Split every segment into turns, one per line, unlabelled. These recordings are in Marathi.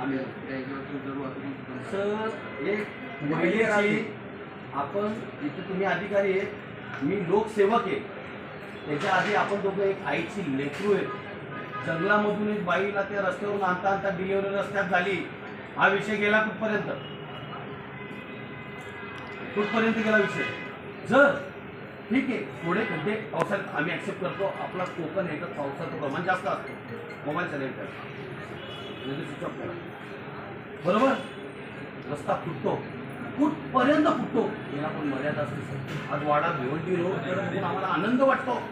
आम्ही सर एक महिलेची आपण इथे तुम्ही अधिकारी आहे मी लोकसेवक आहे. त्याच्या आधी आपण दोघं एक आईची लेकरू आहे जंगलामधून एक बाईला त्या रस्त्यावरून आणता आणता डिलिव्हरी रस्त्यात झाली. हा विषय गेला कुठपर्यंत? कुठपर्यंत गेला विषय? जर ठीक आहे थोडे खड्डे पावसाळ्यात आम्ही ॲक्सेप्ट करतो. आपला कोकण ह्याच्यात पावसाचं प्रमाण जास्त असतं. मोबाईल चालेल स्विच ऑफ करा. बरोबर? रस्ता फुटतो. कुठपर्यंत फुटतो? याला पण मर्यादा असते सर. आज वाडा भिवंडी रोड आम्हाला आनंद वाटतो.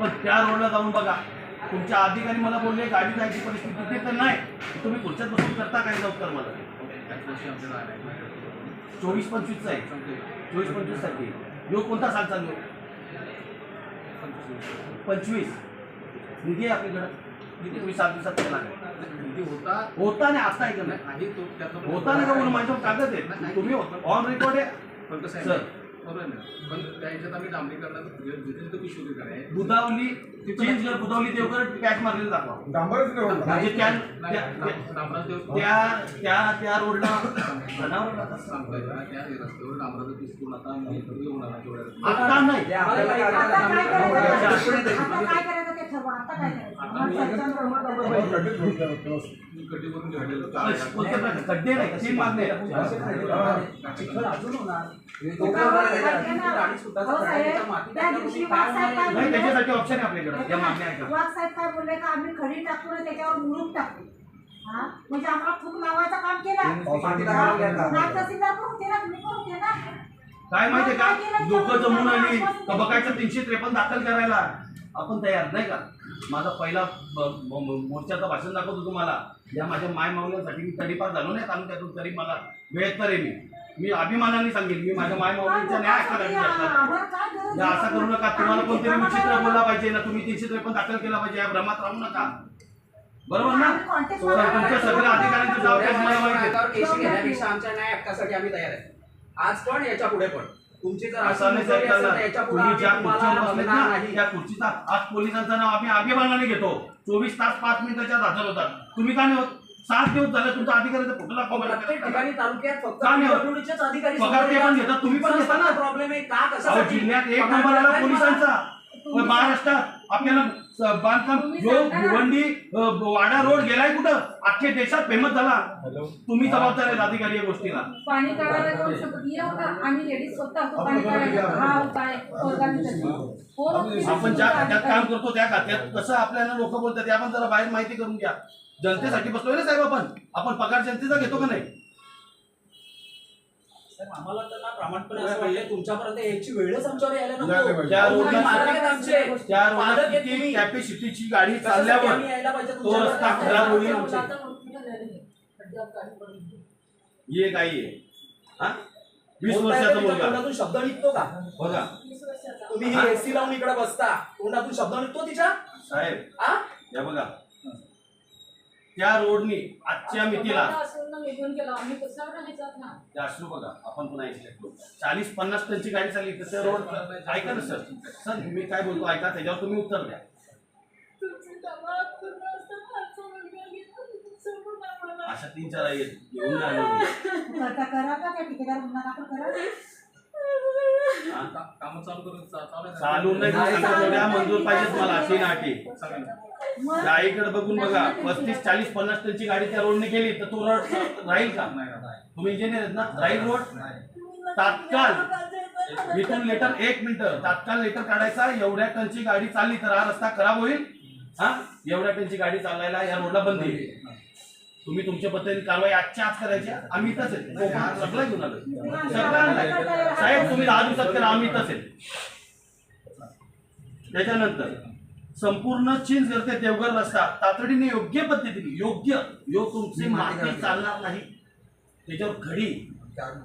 पण त्या रोडला जाऊन बघा. तुमच्या अधिकारी मला बोलले गाडी जायची परिस्थिती तिथे तर नाही. तुम्ही पुढच्याच बसून करता काय उत्तर मला? चोवीस पंचवीसचा आहे. चोवीस पंचवीससाठी. योग कोणता साल चालू? पंचवीस. निधी आहे आपल्याकडं. निधी तुम्ही सात दिवसात केला नाही.
होता?
होता नाही आता ऐकलं नाही
आहे तो त्यातलं
होता नाही का म्हणून माझ्यावर कागद आहे? तुम्ही ऑन रेकॉर्ड आहे?
पण कसं
सर.
आहे बरोबर आहे ना? पण त्या ह्याच्यात आम्ही डांबरीकरणाचं जिथे तो पिशवी आहे
बुधावली चेंज कर बुधावली देवकर कॅश मारलेलं दाखवा.
डांबरच.
म्हणजे त्या त्या- रोडला.
सांगताय? त्या रस्त्यावर डांबराचं पीस पूर्ण आता मी होणार आहे तेवढ्या रस्त्यावर.
आता नाही.
आता काय करायचं? आता काय करायचं? ते ठरवा. आता काय
आता मी-
करायचं?
खड्डे नाही तीन मागणे
चिखल अजून होणार
नाही त्याच्यासाठी ऑप्शन आहे आपल्याकडे या मागण्या का
वाघ साहेब काय बोलले का आम्ही खडी टाकू ना त्याच्यावर मुळूक टाकू हा म्हणजे आम्हाला खूप लावायचं काम केलं
पावसाळ्यात
तहसीलदार पण होते ना तुम्ही पण होते ना
काय माहितीये का? लोक जमून आली. का बघायचं तीनशे त्रेपन्न दाखल करायला. आपण तयार नाही का? माझा पहिला मोर्चाचं भाषण दाखवतो तुम्हाला. या माझ्या माय मावल्यांसाठी मी तडीपार झालो नाही तालुक्यातून तरी मला वेळेत आहे मी. मी अभिमानाने सांगेन मी माझ्या माय मावल्यांच्या न्याय
आहे?
असं करू नका तुम्हाला कोणतरी विचित्र
काय
बोलला पाहिजे ना तुम्ही तीनशे त्रेपन्न दाखल केला पाहिजे या भ्रमात राहू नका. बरोबर ना? सर, तुमच्या सगळ्या अधिकाऱ्यांची जबाबदारी मला माहिती
आमच्या न्याय हक्कासाठी आम्ही तयार आहे. आज पण याच्यापुढे पण? तुमची जर
असं
असेल तर
चालणार.
याच्यापुढे
तुम्ही
आम्ही
ज्या
तुम्हाला
खुर्चीवर बसलेत
बघणार
ना
नाही.
त्या खुर्चीचा आज पोलिसांचं नाव आम्ही घेतो. चोवीस तास पाच मिनिटाच्या हजर होतात. तुम्ही का नाही होत? सात दिवस झाले तुमचा अधिकाऱ्याचा फोटो दाखवा
ठिकाणी तालुक्यात फक्त
का नाही होत?
निवडणुकीचेच अधिकारी
पगार ते पण घेतात तुम्ही पण घेता ना.
प्रॉब्लेम आहे. का
अहो,
कशासाठी?
जिल्ह्यात एक नंबर आला पोलिसांचा. पण महाराष्ट्रात आपल्याला बांधकाम जो भिवंडी वाडा रोड गेलाय कुठं? अख्खे देशात फेमस झाला. तुम्ही जबाबदार आहेत अधिकारी या गोष्टीला.
पाणी काढायला जाऊन शकत ये होता आम्ही लेडीज स्वतः होतो पाणी काढायला हा उपाय?
आपण ज्या खात्यात काम करतो त्या खात्यात कसं आपल्याला लोक बोलतात ते आपण जरा बाहेर माहिती करून घ्या. जनतेसाठी बसतोय ना साहेब आपण? आपण पगार जनतेचा घेतो का नाही?
साहेब, आम्हाला तर ना प्रामाणिकपणे असं वाटलं तुमच्यापर्यंत यायची वेळच आमच्यावर यायला
यायला
नको
पाहिजे.
त्या
तुम्ही
रोडला
मालक आहेत आमचे
त्या रोडला
मालक आहेत
किती
तुम्ही.
कॅपॅसिटीची गाडी
कशासाठी
चालल्यावर
आम्ही यायला पाहिजे
तो
तुमच्यापर्यंत?
रस्ता खराब होईल. ही एक आई आहे हा वीस
बोलताय
वर्षाचा
तर
मुलगा
तोंडातून शब्द निघतो का
बघा.
तुम्ही
हा?
एसी लावून इकडे बसता तोंडातून शब्द निघतो तिच्या
साहेब
आ?
या बघा त्या रोडनी आजच्या मितीला
आता असून ना निघून गेलो. आम्ही कशावर राहायचं ना?
ते अश्रू बघा आपण पण ऐकले चाळीस पन्नास टनची गाडी चालली तर त्या रोड ऐका ना सर. सर मी काय बोलतो ऐका त्याच्यावर तुम्ही उत्तर द्या. अशा तीन चार आहेत घेऊन हा?
कामं चालू करून चालू
नाही मंजूर मला तीन अटी
चालेल.
मग
गाईकडे बघून बघा पस्तीस चाळीस पन्नास टनची गाडी त्या रोडने गेली तर तो रोड राहील का. तुम्ही इंजिनियर आहेत ना? राहील रोड? तात्काळ. इथून लेटर एक मिनिट तात्काळ लेटर काढायचा. एवढ्या टनची गाडी चालली तर हा रस्ता खराब होईल. हा? एवढ्या टनची गाडी चालायला या रोडला बंदी आहे. तुम्ही तुमच्या पद्धतीने कारवाई आजच्या आज करायची. आम्ही इथंच आहे. सगळं घेऊन आलो सगळं आणलंय. साहेब तुम्ही दहा दिवसात करा. आम्ही इथंच आहे. त्याच्यानंतर संपूर्ण चीन करते देवघर रस्ता तातडीने योग्य पद्धतीने योग्य यो तुमचे मागे चालणार नाही. त्याच्यावर खडी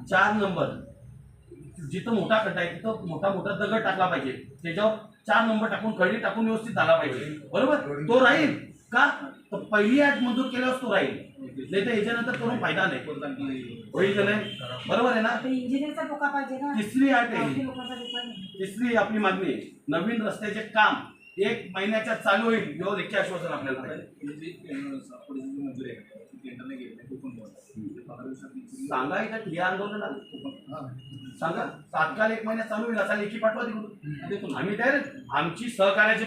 चार नंबर. जिथं मोठा खड्डा आहे तिथं मोठा मोठा दगड टाकला पाहिजे. त्याच्यावर चार नंबर टाकून खडी टाकून व्यवस्थित झाला पाहिजे. बरोबर? तो राहील. का? तर पहिली ऍड मंजूर केल्यावर तो राहील. नाही तर याच्यानंतर करून फायदा नाही. होईल का नाही? बरोबर आहे ना?
इंजिनियरचा धोका पाहिजे ना.
तिसरी ऍड आहे. तिसरी आपली मागणी. नवीन रस्त्याचे काम. एक महिन्याच्या चालू होईल एवढं लेखी आश्वासन आपल्याला.
हे
सांगा इथं ठिया आंदोलन
हा.
सांगा तात्काळ एक महिन्यात चालू होईल असा लेखी पाठवा तिकडून. आम्ही तयार. आमची सहकार्याची